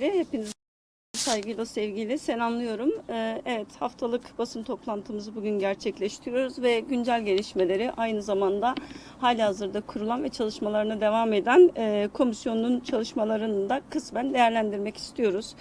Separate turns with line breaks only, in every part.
Hepinizi saygıyla, sevgiyle selamlıyorum. Ee, evet, haftalık basın toplantımızı bugün gerçekleştiriyoruz ve güncel gelişmeleri aynı zamanda hali hazırda kurulan ve çalışmalarına devam eden e, komisyonun çalışmalarını da kısmen değerlendirmek istiyoruz.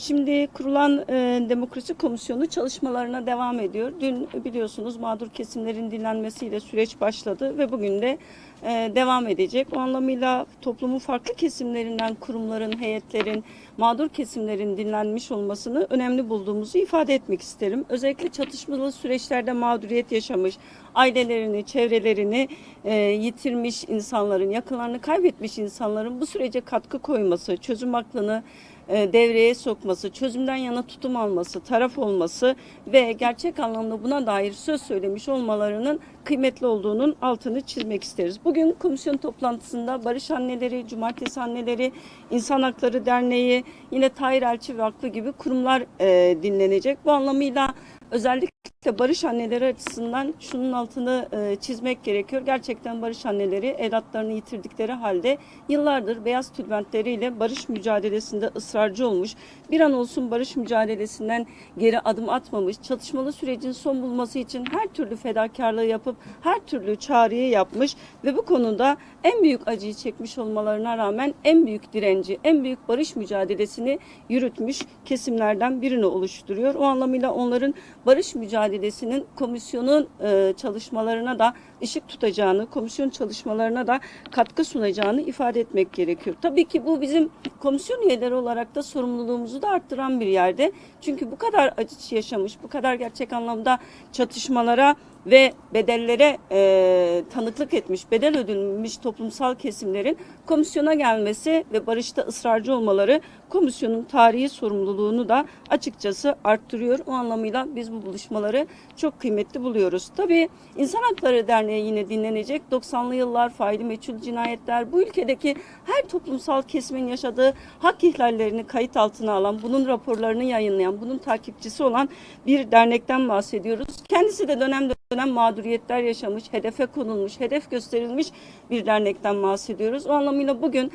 Şimdi kurulan e, Demokrasi Komisyonu çalışmalarına devam ediyor. Dün biliyorsunuz mağdur kesimlerin dinlenmesiyle süreç başladı ve bugün de e, devam edecek. O anlamıyla toplumun farklı kesimlerinden kurumların, heyetlerin, mağdur kesimlerin dinlenmiş olmasını önemli bulduğumuzu ifade etmek isterim. Özellikle çatışmalı süreçlerde mağduriyet yaşamış, ailelerini, çevrelerini e, yitirmiş insanların, yakınlarını kaybetmiş insanların bu sürece katkı koyması, çözüm aklını devreye sokması, çözümden yana tutum alması, taraf olması ve gerçek anlamda buna dair söz söylemiş olmalarının kıymetli olduğunun altını çizmek isteriz. Bugün komisyon toplantısında Barış Anneleri, Cumartesi Anneleri, İnsan Hakları Derneği, yine Tahir Elçi Vakfı gibi kurumlar e, dinlenecek. Bu anlamıyla özellikle barış anneleri açısından şunun altını e, çizmek gerekiyor. Gerçekten barış anneleri evlatlarını yitirdikleri halde yıllardır beyaz tülbentleriyle barış mücadelesinde ısrarcı olmuş. Bir an olsun barış mücadelesinden geri adım atmamış. Çatışmalı sürecin son bulması için her türlü fedakarlığı yapıp her türlü çağrıyı yapmış ve bu konuda en büyük acıyı çekmiş olmalarına rağmen en büyük direnci, en büyük barış mücadelesini yürütmüş kesimlerden birini oluşturuyor. O anlamıyla onların barış mücadelesinin komisyonun e, çalışmalarına da ışık tutacağını, komisyon çalışmalarına da katkı sunacağını ifade etmek gerekiyor. Tabii ki bu bizim komisyon üyeleri olarak da sorumluluğumuzu da arttıran bir yerde. Çünkü bu kadar acı yaşamış, bu kadar gerçek anlamda çatışmalara ve bedellere e, tanıklık etmiş, bedel ödülmüş toplumsal kesimlerin komisyona gelmesi ve barışta ısrarcı olmaları komisyonun tarihi sorumluluğunu da açıkçası arttırıyor. O anlamıyla biz bu buluşmaları çok kıymetli buluyoruz. Tabii İnsan Hakları Derneği yine dinlenecek. 90'lı yıllar faili meçhul cinayetler bu ülkedeki her toplumsal kesimin yaşadığı hak ihlallerini kayıt altına alan, bunun raporlarını yayınlayan, bunun takipçisi olan bir dernekten bahsediyoruz. Kendisi de dönem dönem mağduriyetler yaşamış, hedefe konulmuş, hedef gösterilmiş bir dernekten bahsediyoruz. O anlamıyla bugün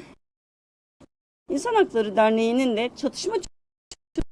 İnsan Hakları Derneği'nin de çatışma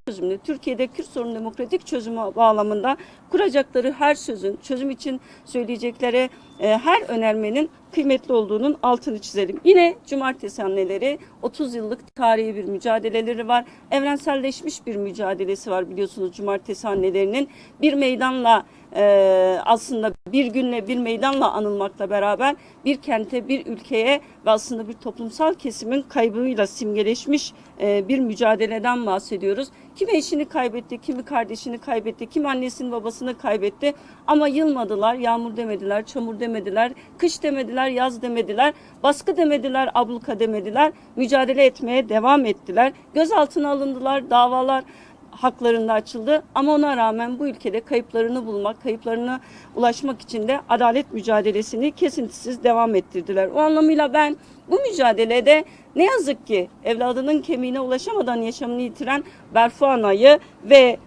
çözümünü, Türkiye'de Kürt sorunu demokratik çözümü bağlamında kuracakları her sözün, çözüm için söyleyecekleri e, her önermenin kıymetli olduğunun altını çizelim. Yine Cumartesi Anneleri 30 yıllık tarihi bir mücadeleleri var. Evrenselleşmiş bir mücadelesi var biliyorsunuz Cumartesi Annelerinin. Bir meydanla e, aslında bir günle bir meydanla anılmakla beraber bir kente, bir ülkeye ve aslında bir toplumsal kesimin kaybıyla simgeleşmiş e, bir mücadeleden bahsediyoruz. Kimi eşini kaybetti, kimi kardeşini kaybetti, kimi annesini babasını kaybetti ama yılmadılar, yağmur demediler, çamur demediler, kış demediler, yaz demediler, baskı demediler, abluka demediler, mücadele etmeye devam ettiler. Gözaltına alındılar, davalar haklarında açıldı ama ona rağmen bu ülkede kayıplarını bulmak, kayıplarına ulaşmak için de adalet mücadelesini kesintisiz devam ettirdiler. O anlamıyla ben bu mücadelede ne yazık ki evladının kemiğine ulaşamadan yaşamını yitiren Berfu Ana'yı ve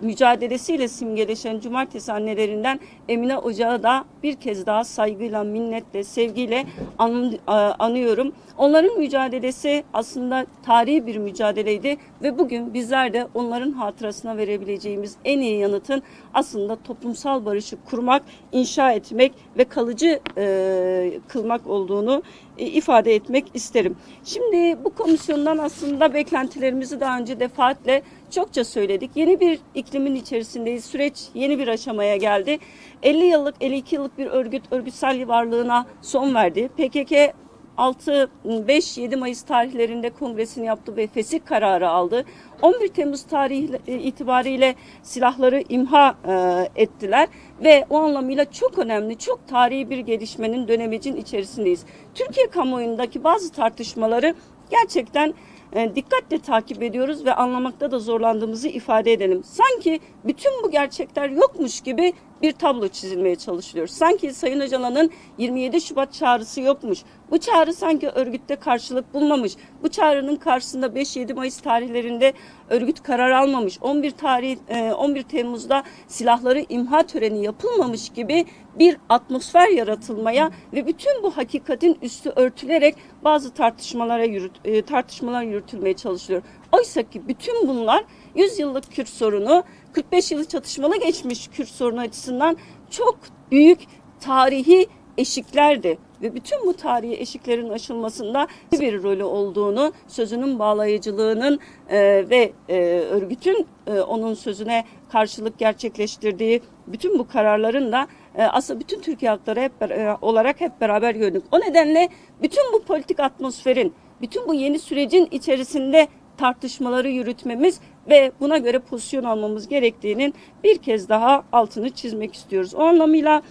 mücadelesiyle simgeleşen cumartesi annelerinden Emine Ocağı da bir kez daha saygıyla, minnetle, sevgiyle an, anıyorum. Onların mücadelesi aslında tarihi bir mücadeleydi ve bugün bizler de onların hatırasına verebileceğimiz en iyi yanıtın aslında toplumsal barışı kurmak, inşa etmek ve kalıcı e, kılmak olduğunu e, ifade etmek isterim. Şimdi bu komisyondan aslında beklentilerimizi daha önce defaatle çokça söyledik. Yeni bir iklimin içerisindeyiz. Süreç yeni bir aşamaya geldi. 50 yıllık, 52 yıllık bir örgüt örgütsel varlığına son verdi. PKK 6 5-7 Mayıs tarihlerinde kongresini yaptı ve fesih kararı aldı. 11 Temmuz tarihi itibariyle silahları imha e, ettiler ve o anlamıyla çok önemli, çok tarihi bir gelişmenin dönemecin içerisindeyiz. Türkiye kamuoyundaki bazı tartışmaları gerçekten e, dikkatle takip ediyoruz ve anlamakta da zorlandığımızı ifade edelim. Sanki bütün bu gerçekler yokmuş gibi bir tablo çizilmeye çalışılıyor. Sanki Sayın Öcalan'ın 27 Şubat çağrısı yokmuş. Bu çağrı sanki örgütte karşılık bulmamış. Bu çağrının karşısında 5-7 Mayıs tarihlerinde örgüt karar almamış. 11 tarih 11 Temmuz'da silahları imha töreni yapılmamış gibi bir atmosfer yaratılmaya ve bütün bu hakikatin üstü örtülerek bazı tartışmalara yürüt, e, tartışmalar yürütülmeye çalışılıyor. Oysa ki bütün bunlar 100 yıllık Kürt sorunu, 45 yılı çatışmalı geçmiş Kürt sorunu açısından çok büyük tarihi eşiklerdi ve bütün bu tarihi eşiklerin aşılmasında bir rolü olduğunu, sözünün bağlayıcılığının e, ve e, örgütün e, onun sözüne karşılık gerçekleştirdiği bütün bu kararların da e, aslında bütün Türkiye halkları hep e, olarak hep beraber gördük. O nedenle bütün bu politik atmosferin, bütün bu yeni sürecin içerisinde tartışmaları yürütmemiz ve buna göre pozisyon almamız gerektiğinin bir kez daha altını çizmek istiyoruz. O anlamıyla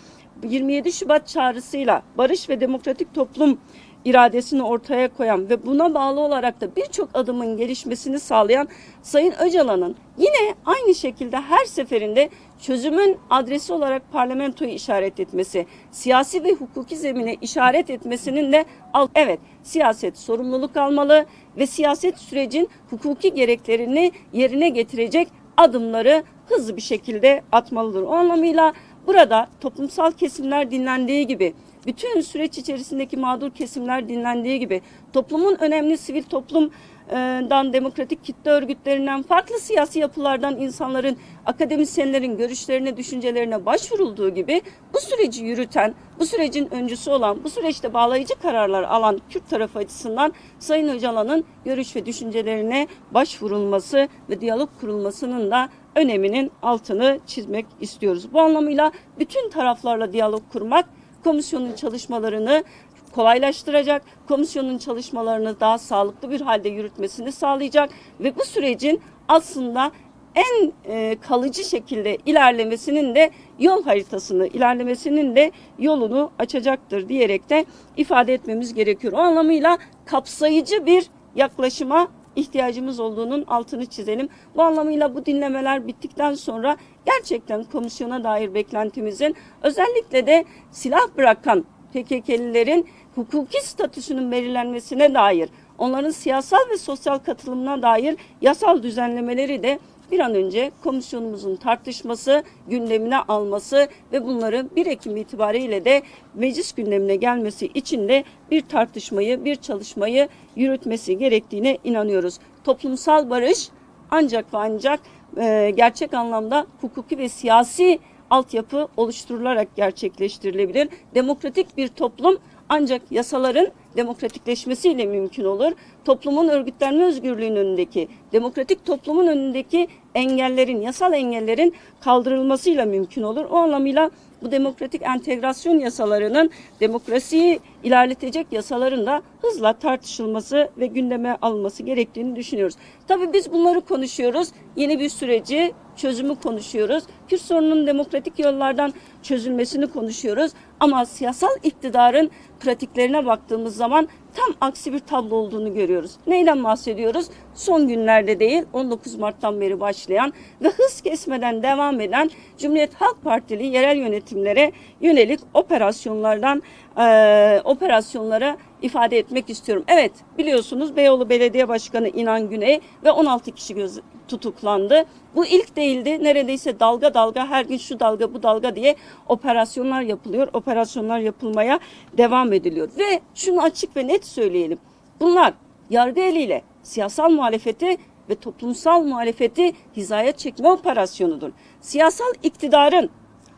27 Şubat çağrısıyla barış ve demokratik toplum iradesini ortaya koyan ve buna bağlı olarak da birçok adımın gelişmesini sağlayan Sayın Öcalan'ın yine aynı şekilde her seferinde çözümün adresi olarak parlamentoyu işaret etmesi, siyasi ve hukuki zemine işaret etmesinin de evet siyaset sorumluluk almalı ve siyaset sürecin hukuki gereklerini yerine getirecek adımları hızlı bir şekilde atmalıdır. O anlamıyla burada toplumsal kesimler dinlendiği gibi bütün süreç içerisindeki mağdur kesimler dinlendiği gibi toplumun önemli sivil toplumdan demokratik kitle örgütlerinden farklı siyasi yapılardan insanların akademisyenlerin görüşlerine düşüncelerine başvurulduğu gibi bu süreci yürüten bu sürecin öncüsü olan bu süreçte bağlayıcı kararlar alan Kürt tarafı açısından Sayın Öcalan'ın görüş ve düşüncelerine başvurulması ve diyalog kurulmasının da öneminin altını çizmek istiyoruz. Bu anlamıyla bütün taraflarla diyalog kurmak komisyonun çalışmalarını kolaylaştıracak, komisyonun çalışmalarını daha sağlıklı bir halde yürütmesini sağlayacak ve bu sürecin aslında en e, kalıcı şekilde ilerlemesinin de yol haritasını, ilerlemesinin de yolunu açacaktır diyerek de ifade etmemiz gerekiyor. O anlamıyla kapsayıcı bir yaklaşıma ihtiyacımız olduğunun altını çizelim. Bu anlamıyla bu dinlemeler bittikten sonra gerçekten komisyona dair beklentimizin özellikle de silah bırakan PKK'lilerin hukuki statüsünün belirlenmesine dair, onların siyasal ve sosyal katılımına dair yasal düzenlemeleri de bir an önce komisyonumuzun tartışması, gündemine alması ve bunları 1 Ekim itibariyle de meclis gündemine gelmesi için de bir tartışmayı, bir çalışmayı yürütmesi gerektiğine inanıyoruz. Toplumsal barış ancak ve ancak e, gerçek anlamda hukuki ve siyasi altyapı oluşturularak gerçekleştirilebilir. Demokratik bir toplum ancak yasaların demokratikleşmesiyle mümkün olur. Toplumun örgütlenme özgürlüğünün önündeki, demokratik toplumun önündeki engellerin, yasal engellerin kaldırılmasıyla mümkün olur. O anlamıyla bu demokratik entegrasyon yasalarının demokrasiyi ilerletecek yasaların da hızla tartışılması ve gündeme alınması gerektiğini düşünüyoruz. Tabii biz bunları konuşuyoruz. Yeni bir süreci, çözümü konuşuyoruz. Kürt sorunun demokratik yollardan çözülmesini konuşuyoruz. Ama siyasal iktidarın pratiklerine baktığımız zaman tam aksi bir tablo olduğunu görüyoruz. Neyden bahsediyoruz? Son günlerde değil 19 Mart'tan beri başlayan ve hız kesmeden devam eden Cumhuriyet Halk Partili yerel yönetimlere yönelik operasyonlardan eee, operasyonlara ifade etmek istiyorum. Evet biliyorsunuz Beyoğlu Belediye Başkanı İnan Güney ve 16 kişi göz, tutuklandı. Bu ilk değildi. Neredeyse dalga dalga her gün şu dalga bu dalga diye operasyonlar yapılıyor. Operasyonlar yapılmaya devam ediliyor. Ve şunu açık ve net söyleyelim. Bunlar yargı eliyle siyasal muhalefeti ve toplumsal muhalefeti hizaya çekme operasyonudur. Siyasal iktidarın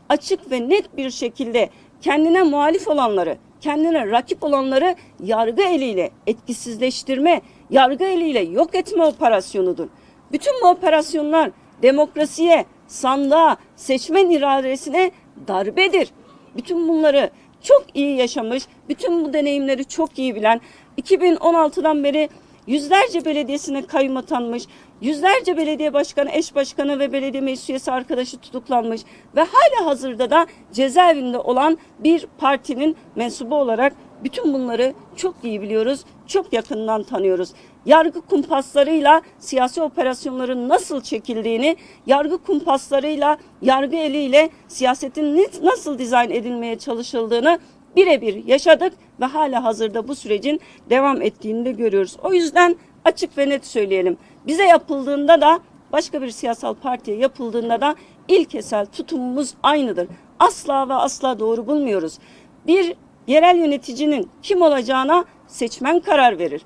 açık ve net bir şekilde kendine muhalif olanları, kendine rakip olanları yargı eliyle etkisizleştirme, yargı eliyle yok etme operasyonudur. Bütün bu operasyonlar demokrasiye, sandığa, seçmen iradesine darbedir. Bütün bunları çok iyi yaşamış, bütün bu deneyimleri çok iyi bilen, 2016'dan beri yüzlerce belediyesine kayyum atanmış, yüzlerce belediye başkanı, eş başkanı ve belediye meclis üyesi arkadaşı tutuklanmış ve hala hazırda da cezaevinde olan bir partinin mensubu olarak bütün bunları çok iyi biliyoruz, çok yakından tanıyoruz. Yargı kumpaslarıyla siyasi operasyonların nasıl çekildiğini, yargı kumpaslarıyla, yargı eliyle siyasetin nasıl dizayn edilmeye çalışıldığını birebir yaşadık ve hala hazırda bu sürecin devam ettiğini de görüyoruz. O yüzden açık ve net söyleyelim. Bize yapıldığında da başka bir siyasal partiye yapıldığında da ilkesel tutumumuz aynıdır. Asla ve asla doğru bulmuyoruz. Bir yerel yöneticinin kim olacağına seçmen karar verir.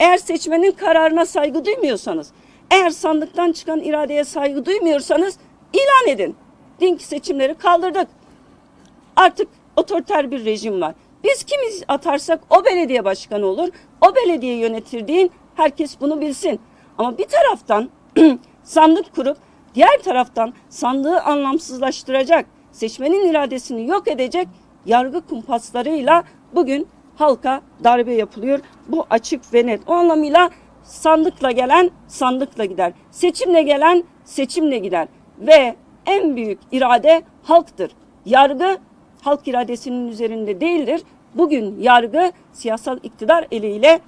Eğer seçmenin kararına saygı duymuyorsanız, eğer sandıktan çıkan iradeye saygı duymuyorsanız ilan edin. Din ki seçimleri kaldırdık. Artık otoriter bir rejim var. Biz kimiz atarsak o belediye başkanı olur. O belediye yönetir deyin. Herkes bunu bilsin. Ama bir taraftan sandık kurup diğer taraftan sandığı anlamsızlaştıracak, seçmenin iradesini yok edecek yargı kumpaslarıyla bugün halka darbe yapılıyor. Bu açık ve net. O anlamıyla sandıkla gelen sandıkla gider. Seçimle gelen seçimle gider. Ve en büyük irade halktır. Yargı halk iradesinin üzerinde değildir. Bugün yargı siyasal iktidar eliyle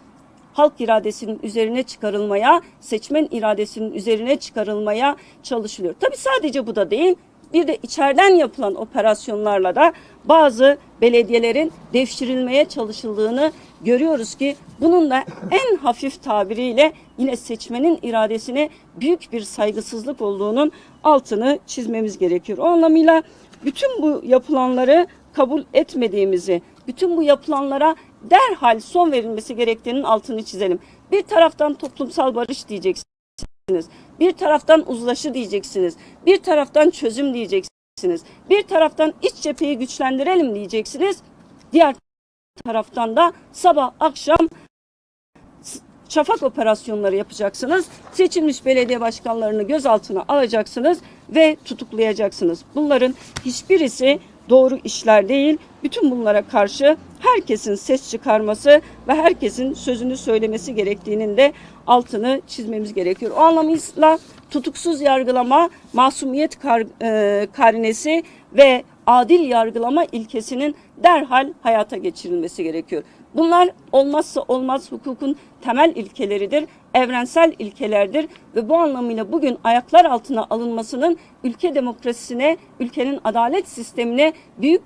halk iradesinin üzerine çıkarılmaya, seçmen iradesinin üzerine çıkarılmaya çalışılıyor. Tabi sadece bu da değil. Bir de içeriden yapılan operasyonlarla da bazı belediyelerin devşirilmeye çalışıldığını görüyoruz ki bunun da en hafif tabiriyle yine seçmenin iradesine büyük bir saygısızlık olduğunun altını çizmemiz gerekiyor. O anlamıyla bütün bu yapılanları kabul etmediğimizi, bütün bu yapılanlara derhal son verilmesi gerektiğinin altını çizelim. Bir taraftan toplumsal barış diyeceksiniz. Bir taraftan uzlaşı diyeceksiniz. Bir taraftan çözüm diyeceksiniz. Bir taraftan iç cepheyi güçlendirelim diyeceksiniz. Diğer taraftan da sabah akşam şafak operasyonları yapacaksınız. Seçilmiş belediye başkanlarını gözaltına alacaksınız ve tutuklayacaksınız. Bunların hiçbirisi doğru işler değil. Bütün bunlara karşı herkesin ses çıkarması ve herkesin sözünü söylemesi gerektiğinin de altını çizmemiz gerekiyor. O anlamıyla tutuksuz yargılama, masumiyet kar, e, karinesi ve adil yargılama ilkesinin derhal hayata geçirilmesi gerekiyor. Bunlar olmazsa olmaz hukukun temel ilkeleridir, evrensel ilkelerdir ve bu anlamıyla bugün ayaklar altına alınmasının ülke demokrasisine, ülkenin adalet sistemine büyük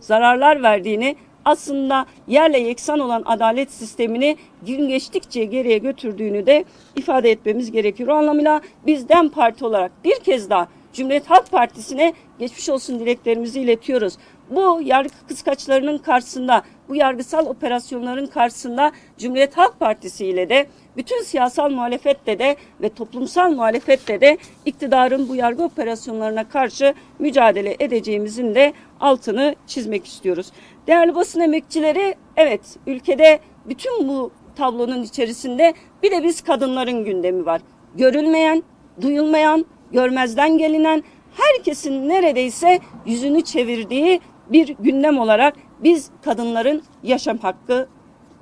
zararlar verdiğini aslında yerle yeksan olan adalet sistemini gün geçtikçe geriye götürdüğünü de ifade etmemiz gerekiyor. O anlamıyla biz DEM Parti olarak bir kez daha Cumhuriyet Halk Partisi'ne geçmiş olsun dileklerimizi iletiyoruz. Bu yargı kıskaçlarının karşısında, bu yargısal operasyonların karşısında Cumhuriyet Halk Partisi ile de bütün siyasal muhalefette de ve toplumsal muhalefette de iktidarın bu yargı operasyonlarına karşı mücadele edeceğimizin de altını çizmek istiyoruz. Değerli basın emekçileri, evet ülkede bütün bu tablonun içerisinde bir de biz kadınların gündemi var. Görülmeyen, duyulmayan, görmezden gelinen, herkesin neredeyse yüzünü çevirdiği bir gündem olarak biz kadınların yaşam hakkı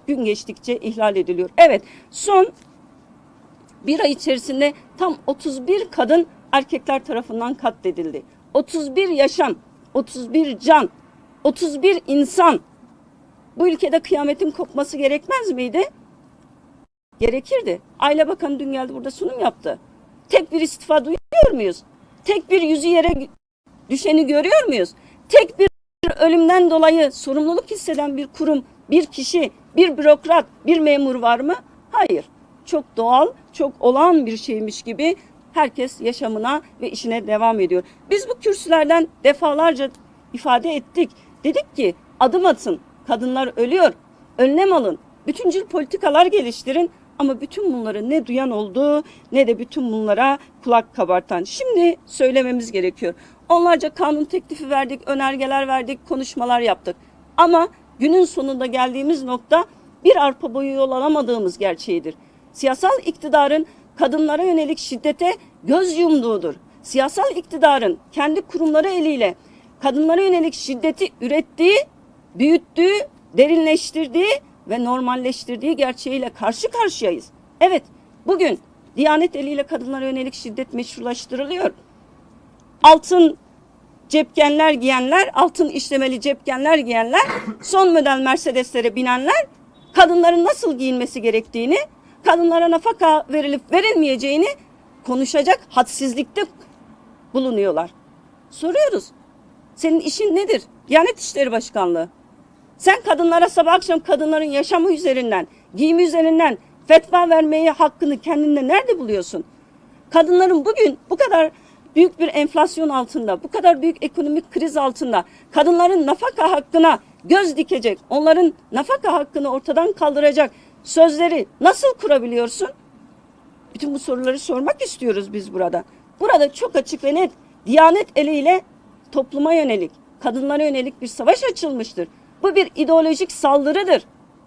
gün geçtikçe ihlal ediliyor. Evet son bir ay içerisinde tam 31 kadın erkekler tarafından katledildi. 31 yaşam, 31 can, 31 insan. Bu ülkede kıyametin kopması gerekmez miydi? Gerekirdi. Aile Bakanı dün geldi burada sunum yaptı. Tek bir istifa duyuyor muyuz? Tek bir yüzü yere düşeni görüyor muyuz? Tek bir ölümden dolayı sorumluluk hisseden bir kurum, bir kişi, bir bürokrat, bir memur var mı? Hayır. Çok doğal, çok olağan bir şeymiş gibi herkes yaşamına ve işine devam ediyor. Biz bu kürsülerden defalarca ifade ettik. Dedik ki adım atın, kadınlar ölüyor, önlem alın, bütüncül politikalar geliştirin ama bütün bunları ne duyan oldu ne de bütün bunlara kulak kabartan. Şimdi söylememiz gerekiyor. Onlarca kanun teklifi verdik, önergeler verdik, konuşmalar yaptık. Ama günün sonunda geldiğimiz nokta bir arpa boyu yol alamadığımız gerçeğidir. Siyasal iktidarın kadınlara yönelik şiddete göz yumduğudur. Siyasal iktidarın kendi kurumları eliyle kadınlara yönelik şiddeti ürettiği, büyüttüğü, derinleştirdiği ve normalleştirdiği gerçeğiyle karşı karşıyayız. Evet, bugün Diyanet eliyle kadınlara yönelik şiddet meşrulaştırılıyor. Altın cepkenler giyenler, altın işlemeli cepkenler giyenler, son model Mercedes'lere binenler kadınların nasıl giyinmesi gerektiğini, kadınlara nafaka verilip verilmeyeceğini konuşacak hadsizlikte bulunuyorlar. Soruyoruz. Senin işin nedir? Diyanet İşleri Başkanlığı. Sen kadınlara sabah akşam kadınların yaşamı üzerinden, giyimi üzerinden fetva vermeyi hakkını kendinde nerede buluyorsun? Kadınların bugün bu kadar büyük bir enflasyon altında, bu kadar büyük ekonomik kriz altında kadınların nafaka hakkına göz dikecek, onların nafaka hakkını ortadan kaldıracak sözleri nasıl kurabiliyorsun? Bütün bu soruları sormak istiyoruz biz burada. Burada çok açık ve net Diyanet eliyle topluma yönelik, kadınlara yönelik bir savaş açılmıştır. Bu bir ideolojik saldırıdır.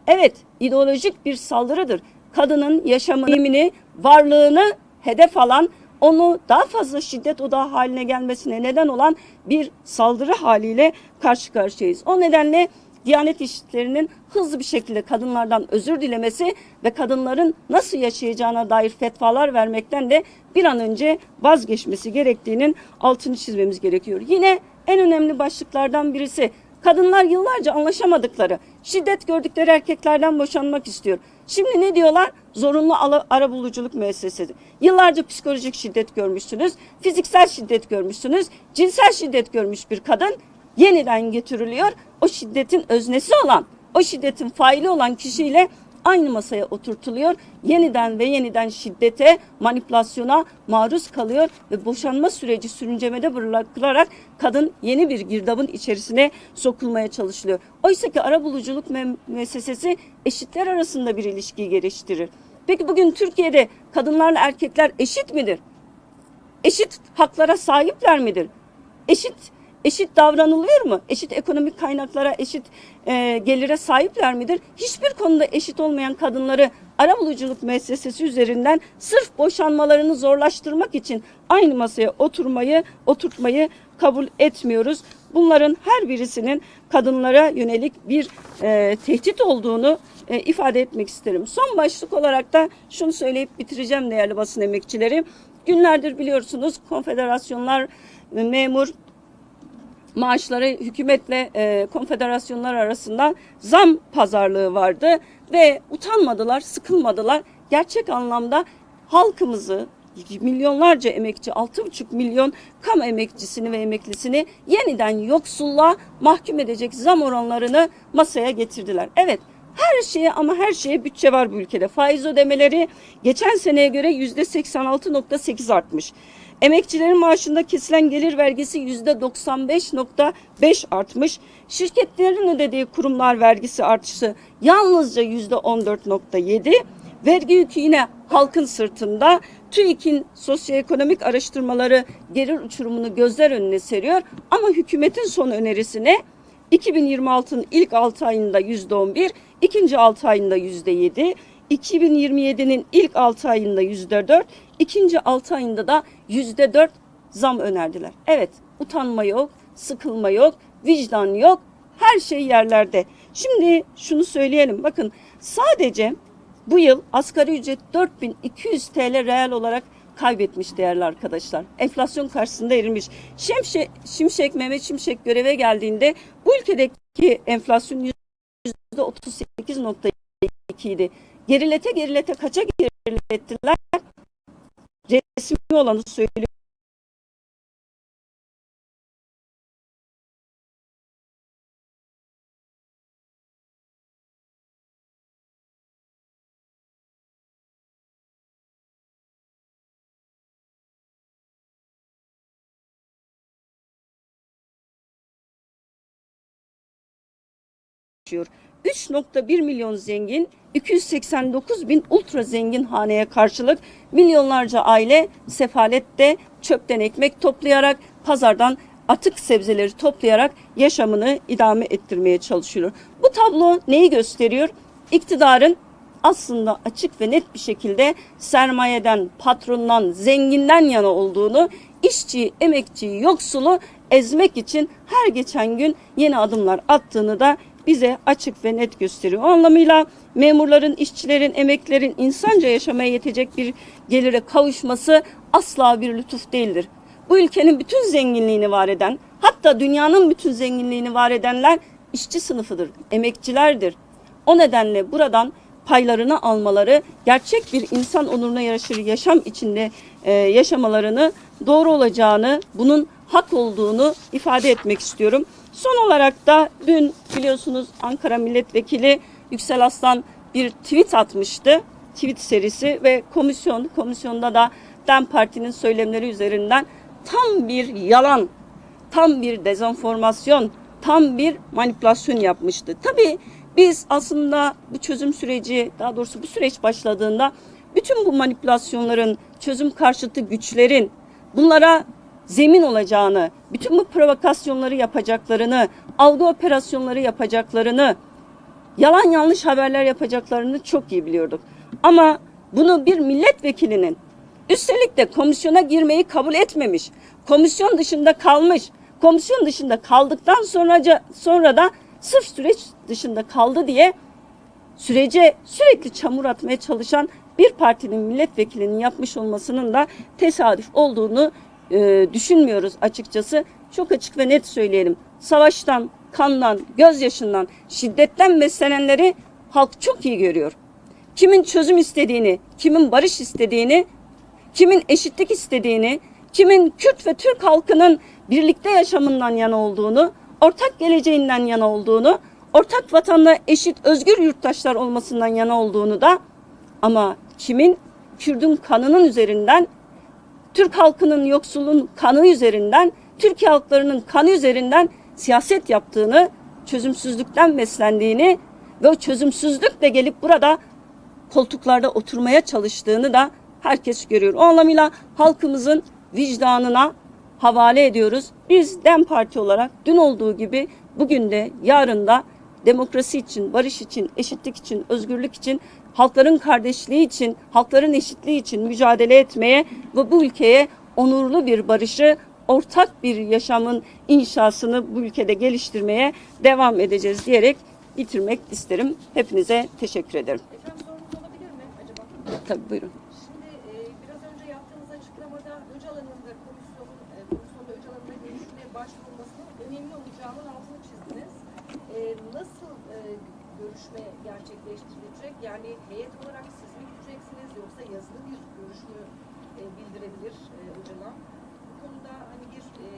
Evet, ideolojik bir saldırıdır. Kadının yaşamını, varlığını hedef alan, onu daha fazla şiddet odağı haline gelmesine neden olan bir saldırı haliyle karşı karşıyayız. O nedenle Diyanet işçilerinin hızlı bir şekilde kadınlardan özür dilemesi ve kadınların nasıl yaşayacağına dair fetvalar vermekten de bir an önce vazgeçmesi gerektiğinin altını çizmemiz gerekiyor. Yine en önemli başlıklardan birisi kadınlar yıllarca anlaşamadıkları, şiddet gördükleri erkeklerden boşanmak istiyor. Şimdi ne diyorlar? Zorunlu arabuluculuk müessesesi. Yıllarca psikolojik şiddet görmüşsünüz, fiziksel şiddet görmüşsünüz, cinsel şiddet görmüş bir kadın yeniden getiriliyor. O şiddetin öznesi olan, o şiddetin faili olan kişiyle aynı masaya oturtuluyor. Yeniden ve yeniden şiddete, manipülasyona maruz kalıyor ve boşanma süreci sürüncemede bırakılarak kadın yeni bir girdabın içerisine sokulmaya çalışılıyor. Oysa ki arabuluculuk mü- müessesesi eşitler arasında bir ilişkiyi geliştirir. Peki bugün Türkiye'de kadınlarla erkekler eşit midir? eşit haklara sahipler midir? Eşit eşit davranılıyor mu? Eşit ekonomik kaynaklara, eşit e, gelire sahipler midir? Hiçbir konuda eşit olmayan kadınları arabuluculuk müessesesi üzerinden sırf boşanmalarını zorlaştırmak için aynı masaya oturmayı, oturtmayı kabul etmiyoruz. Bunların her birisinin kadınlara yönelik bir e, tehdit olduğunu e, ifade etmek isterim. Son başlık olarak da şunu söyleyip bitireceğim değerli basın emekçileri. Günlerdir biliyorsunuz konfederasyonlar, memur maaşları hükümetle e, konfederasyonlar arasında zam pazarlığı vardı ve utanmadılar, sıkılmadılar. Gerçek anlamda halkımızı milyonlarca emekçi, 6,5 milyon kam emekçisini ve emeklisini yeniden yoksulluğa mahkum edecek zam oranlarını masaya getirdiler. Evet her şeye ama her şeye bütçe var bu ülkede. Faiz ödemeleri geçen seneye göre yüzde 86.8 artmış. Emekçilerin maaşında kesilen gelir vergisi yüzde 95.5 artmış. Şirketlerin ödediği kurumlar vergisi artışı yalnızca yüzde 14.7. Vergi yükü yine halkın sırtında. TÜİK'in sosyoekonomik araştırmaları gelir uçurumunu gözler önüne seriyor. Ama hükümetin son önerisine 2026'nın ilk 6 ayında %11, ikinci 6 ayında %7, 2027'nin ilk 6 ayında %4, ikinci 6 ayında da %4 zam önerdiler. Evet, utanma yok, sıkılma yok, vicdan yok, her şey yerlerde. Şimdi şunu söyleyelim, bakın sadece bu yıl asgari ücret 4200 TL reel olarak kaybetmiş değerli arkadaşlar. Enflasyon karşısında erilmiş. Şimşek, Şimşek Mehmet Şimşek göreve geldiğinde bu ülkedeki enflasyon %38.2 idi. Gerilete gerilete kaça gerilettiler? Resmi olanı söylüyor. yaşıyor. 3.1 milyon zengin, 289 bin ultra zengin haneye karşılık milyonlarca aile sefalette çöpten ekmek toplayarak, pazardan atık sebzeleri toplayarak yaşamını idame ettirmeye çalışıyor. Bu tablo neyi gösteriyor? İktidarın aslında açık ve net bir şekilde sermayeden, patrondan, zenginden yana olduğunu, işçi, emekçi, yoksulu ezmek için her geçen gün yeni adımlar attığını da bize açık ve net gösteriyor. O anlamıyla memurların, işçilerin, emeklerin insanca yaşamaya yetecek bir gelire kavuşması asla bir lütuf değildir. Bu ülkenin bütün zenginliğini var eden, hatta dünyanın bütün zenginliğini var edenler işçi sınıfıdır, emekçilerdir. O nedenle buradan paylarını almaları, gerçek bir insan onuruna yaraşır yaşam içinde e, yaşamalarını doğru olacağını, bunun hak olduğunu ifade etmek istiyorum. Son olarak da dün biliyorsunuz Ankara Milletvekili Yüksel Aslan bir tweet atmıştı. Tweet serisi ve komisyon, komisyonda da DEM Parti'nin söylemleri üzerinden tam bir yalan, tam bir dezenformasyon, tam bir manipülasyon yapmıştı. Tabii Biz aslında bu çözüm süreci, daha doğrusu bu süreç başladığında bütün bu manipülasyonların, çözüm karşıtı güçlerin bunlara zemin olacağını, bütün bu provokasyonları yapacaklarını, algı operasyonları yapacaklarını, yalan yanlış haberler yapacaklarını çok iyi biliyorduk. Ama bunu bir milletvekilinin üstelik de komisyona girmeyi kabul etmemiş, komisyon dışında kalmış, komisyon dışında kaldıktan sonra, sonra da sırf süreç dışında kaldı diye sürece sürekli çamur atmaya çalışan bir partinin milletvekilinin yapmış olmasının da tesadüf olduğunu e, düşünmüyoruz açıkçası. Çok açık ve net söyleyelim. Savaştan, kandan, gözyaşından, şiddetten beslenenleri halk çok iyi görüyor. Kimin çözüm istediğini, kimin barış istediğini, kimin eşitlik istediğini, kimin Kürt ve Türk halkının birlikte yaşamından yana olduğunu, ortak geleceğinden yana olduğunu, ortak vatanda eşit özgür yurttaşlar olmasından yana olduğunu da ama kimin Kürdün kanının üzerinden, Türk halkının yoksulun kanı üzerinden, Türkiye halklarının kanı üzerinden siyaset yaptığını, çözümsüzlükten beslendiğini ve o çözümsüzlükle gelip burada koltuklarda oturmaya çalıştığını da herkes görüyor. O anlamıyla halkımızın vicdanına havale ediyoruz. Biz DEM Parti olarak dün olduğu gibi bugün de yarın da demokrasi için, barış için, eşitlik için, özgürlük için, halkların kardeşliği için, halkların eşitliği için mücadele etmeye ve bu ülkeye onurlu bir barışı, ortak bir yaşamın inşasını bu ülkede geliştirmeye devam edeceğiz diyerek bitirmek isterim. Hepinize teşekkür ederim. Tabii buyurun.
Şimdi e, biraz önce yaptığınız açıklamada Öcalan'ın da komisyonun, e, komisyonda Öcalan'ın da önemli olacağının altını çizdiniz. E, nasıl e, görüşme gerçekleştirilecek? Yani heyet olarak siz mi gideceksiniz yoksa yazılı bir görüşmü e, bildirebilir e, Öcalan? Bu konuda hani bir e,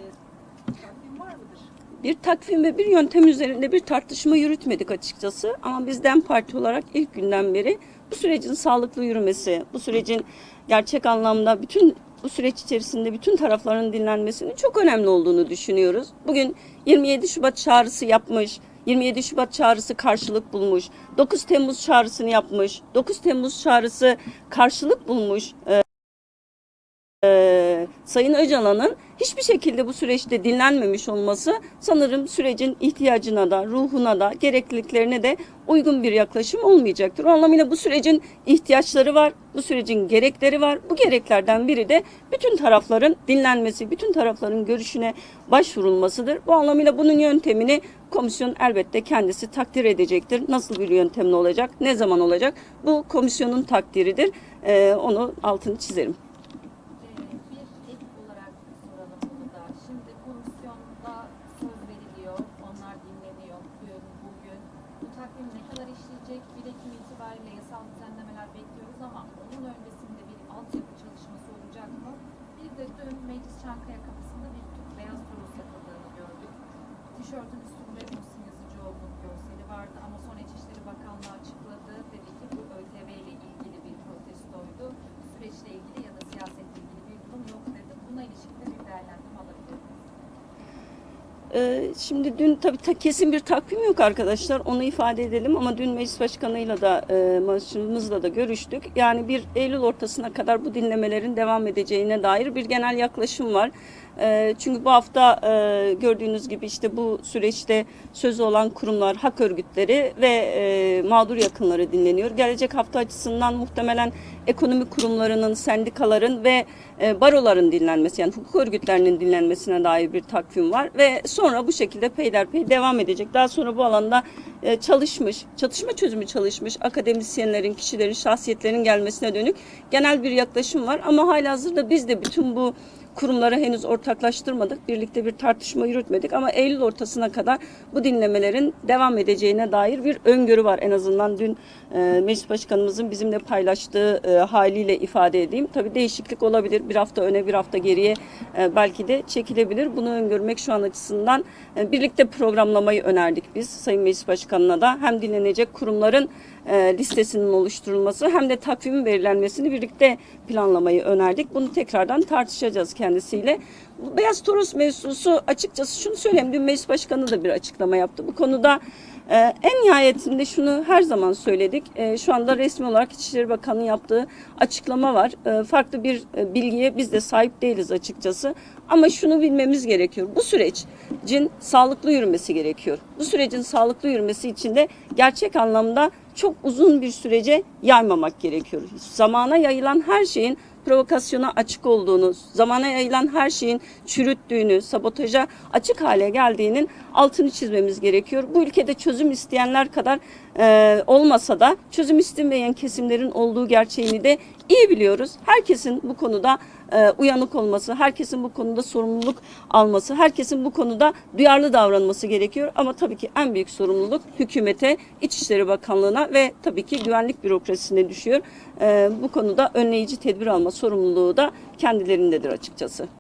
takvim var mıdır?
Bir takvim ve bir yöntem üzerinde bir tartışma yürütmedik açıkçası. Ama biz DEM Parti olarak ilk günden beri bu sürecin sağlıklı yürümesi, bu sürecin gerçek anlamda bütün bu süreç içerisinde bütün tarafların dinlenmesinin çok önemli olduğunu düşünüyoruz. Bugün 27 Şubat çağrısı yapmış, 27 Şubat çağrısı karşılık bulmuş, 9 Temmuz çağrısını yapmış, 9 Temmuz çağrısı karşılık bulmuş. Ee, Sayın Öcalan'ın hiçbir şekilde bu süreçte dinlenmemiş olması sanırım sürecin ihtiyacına da, ruhuna da, gerekliliklerine de uygun bir yaklaşım olmayacaktır. O anlamıyla bu sürecin ihtiyaçları var, bu sürecin gerekleri var. Bu gereklerden biri de bütün tarafların dinlenmesi, bütün tarafların görüşüne başvurulmasıdır. Bu anlamıyla bunun yöntemini komisyon elbette kendisi takdir edecektir. Nasıl bir yöntemle olacak, ne zaman olacak? Bu komisyonun takdiridir. Ee, onu altını çizerim.
Ee, bir ek olarak soralım bunu da. Şimdi komisyonda söz veriliyor, onlar dinleniyor bugün, bugün. Bu takvim ne kadar işleyecek? 1 Ekim itibariyle yasal düzenlemeler bekliyoruz ama onun öncesinde bir altyapı çalışması olacak mı? Bir de dün Meclis Çankaya kapısında bir Türk beyaz Toros takıldığını gördük. Tişörtün üstünde Muhsin Yazıcıoğlu'nun görseli vardı ama sonra İçişleri Bakanlığı açıkladı. Dedi ki bu ÖTV ile ilgili bir protestoydu. Süreçle ilgili ya da siyasetle ilgili bir durum yok dedi. Buna ilişkin de bir değerlendirme alabilir miyiz?
Ee, Şimdi dün tabii ta- kesin bir takvim yok arkadaşlar. Onu ifade edelim ama dün meclis başkanıyla da e, başkanımızla da görüştük. Yani bir Eylül ortasına kadar bu dinlemelerin devam edeceğine dair bir genel yaklaşım var. E, Çünkü bu hafta e, gördüğünüz gibi işte bu süreçte sözü olan kurumlar, hak örgütleri ve e, mağdur yakınları dinleniyor. Gelecek hafta açısından muhtemelen ekonomi kurumlarının, sendikaların ve e, baroların dinlenmesi yani hukuk örgütlerinin dinlenmesine dair bir takvim var ve sonra bu şekilde peyderpey devam edecek. Daha sonra bu alanda çalışmış, çatışma çözümü çalışmış akademisyenlerin, kişilerin, şahsiyetlerin gelmesine dönük genel bir yaklaşım var ama halihazırda biz de bütün bu kurumları henüz ortaklaştırmadık. Birlikte bir tartışma yürütmedik ama Eylül ortasına kadar bu dinlemelerin devam edeceğine dair bir öngörü var. En azından dün e, Meclis Başkanımızın bizimle paylaştığı e, haliyle ifade edeyim. Tabii değişiklik olabilir. Bir hafta öne bir hafta geriye e, belki de çekilebilir. Bunu öngörmek şu an açısından e, birlikte programlamayı önerdik biz Sayın Meclis Başkanı'na da. Hem dinlenecek kurumların e, listesinin oluşturulması hem de takvimin belirlenmesini birlikte planlamayı önerdik. Bunu tekrardan tartışacağız kendisiyle. Beyaz Toros mevzusu açıkçası şunu söyleyeyim. Dün Meclis Başkanı da bir açıklama yaptı. Bu konuda Ee, en nihayetinde şunu her zaman söyledik. Ee, şu anda resmi olarak İçişleri Bakanı'nın yaptığı açıklama var. Ee, farklı bir e, bilgiye biz de sahip değiliz açıkçası. Ama şunu bilmemiz gerekiyor. Bu sürecin sağlıklı yürümesi gerekiyor. Bu sürecin sağlıklı yürümesi için de gerçek anlamda çok uzun bir sürece yaymamak gerekiyor. Zamana yayılan her şeyin provokasyona açık olduğunu, zamana yayılan her şeyin çürüttüğünü, sabotaja açık hale geldiğinin altını çizmemiz gerekiyor. Bu ülkede çözüm isteyenler kadar e, olmasa da çözüm istemeyen kesimlerin olduğu gerçeğini de iyi biliyoruz. Herkesin bu konuda e, uyanık olması, herkesin bu konuda sorumluluk alması, herkesin bu konuda duyarlı davranması gerekiyor. Ama tabii ki en büyük sorumluluk hükümete, İçişleri Bakanlığı'na ve tabii ki güvenlik bürokrasisine düşüyor. E, bu konuda önleyici tedbir alma sorumluluğu da kendilerindedir açıkçası.